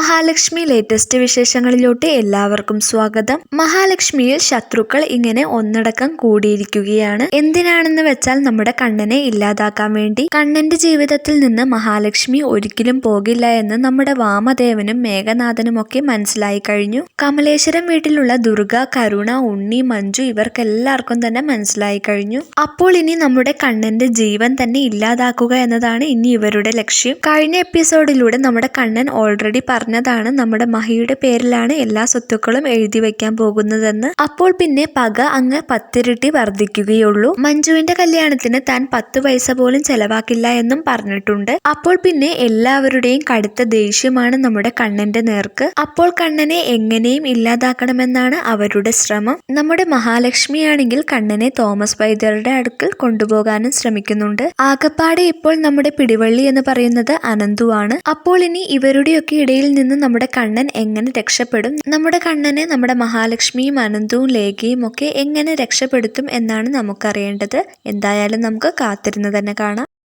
Mahalakshmi latest വിശേഷങ്ങളിലോട്ട് എല്ലാവർക്കും സ്വാഗതം. മഹാലക്ഷ്മിയിൽ ശത്രുക്കൾ ഇങ്ങനെ ഒന്നടക്കം കൂടിയിരിക്കുകയാണ്. എന്തിനാണെന്ന് വെച്ചാൽ നമ്മുടെ കണ്ണനെ ഇല്ലാതാക്കാൻ വേണ്ടി. കണ്ണന്റെ ജീവിതത്തിൽ നിന്ന് മഹാലക്ഷ്മി ഒരിക്കലും പോകില്ല എന്ന് നമ്മുടെ വാമദേവനും മേഘനാഥനും ഒക്കെ മനസ്സിലായി കഴിഞ്ഞു. കമലേശ്വരം വീട്ടിലുള്ള ദുർഗ കരുണ ഉണ്ണി മഞ്ജു ഇവർക്കെല്ലാവർക്കും തന്നെ മനസ്സിലായി കഴിഞ്ഞു. അപ്പോൾ ഇനി നമ്മുടെ കണ്ണന്റെ ജീവൻ തന്നെ ഇല്ലാതാക്കുക എന്നതാണ് ഇനി ഇവരുടെ ലക്ഷ്യം. കഴിഞ്ഞ എപ്പിസോഡിലൂടെ നമ്മുടെ കണ്ണൻ ഓൾറെഡി പറഞ്ഞതാണ് നമ്മുടെ മഹിയുടെ പേരിലാണ് എല്ലാ സ്വത്തുക്കളും എഴുതി വെക്കാൻ പോകുന്നതെന്ന്. അപ്പോൾ പിന്നെ പക അങ്ങ് പത്തിരട്ടി വർദ്ധിക്കുകയുള്ളൂ. മഞ്ജുവിന്റെ കല്യാണത്തിന് താൻ പത്ത് പൈസ പോലും ചെലവാക്കില്ല എന്നും പറഞ്ഞിട്ടുണ്ട്. അപ്പോൾ പിന്നെ എല്ലാവരുടെയും കടുത്ത ദേഷ്യമാണ് നമ്മുടെ കണ്ണന്റെ നേർക്ക്. അപ്പോൾ കണ്ണനെ എങ്ങനെയും ഇല്ലാതാക്കണമെന്നാണ് അവരുടെ ശ്രമം. നമ്മുടെ മഹാലക്ഷ്മിയാണെങ്കിൽ കണ്ണനെ തോമസ് വൈദ്യരുടെ അടുക്കൽ കൊണ്ടുപോകാനും ശ്രമിക്കുന്നുണ്ട്. ആകപ്പാടെ ഇപ്പോൾ നമ്മുടെ പിടിവള്ളി എന്ന് പറയുന്നത് അനന്തുവാണ്. അപ്പോൾ ഇനി ഇവരുടെയൊക്കെ ഇടയിൽ നിന്ന് നമ്മുടെ കണ്ണൻ എങ്ങനെ രക്ഷപ്പെടും? നമ്മുടെ കണ്ണനെ നമ്മുടെ മഹാലക്ഷ്മിയും അനന്തവും ലേഖയും ഒക്കെ എങ്ങനെ രക്ഷപ്പെടുത്തും എന്നാണ് നമുക്കറിയേണ്ടത്. എന്തായാലും നമുക്ക് കാത്തിരുന്ന് തന്നെ കാണാം.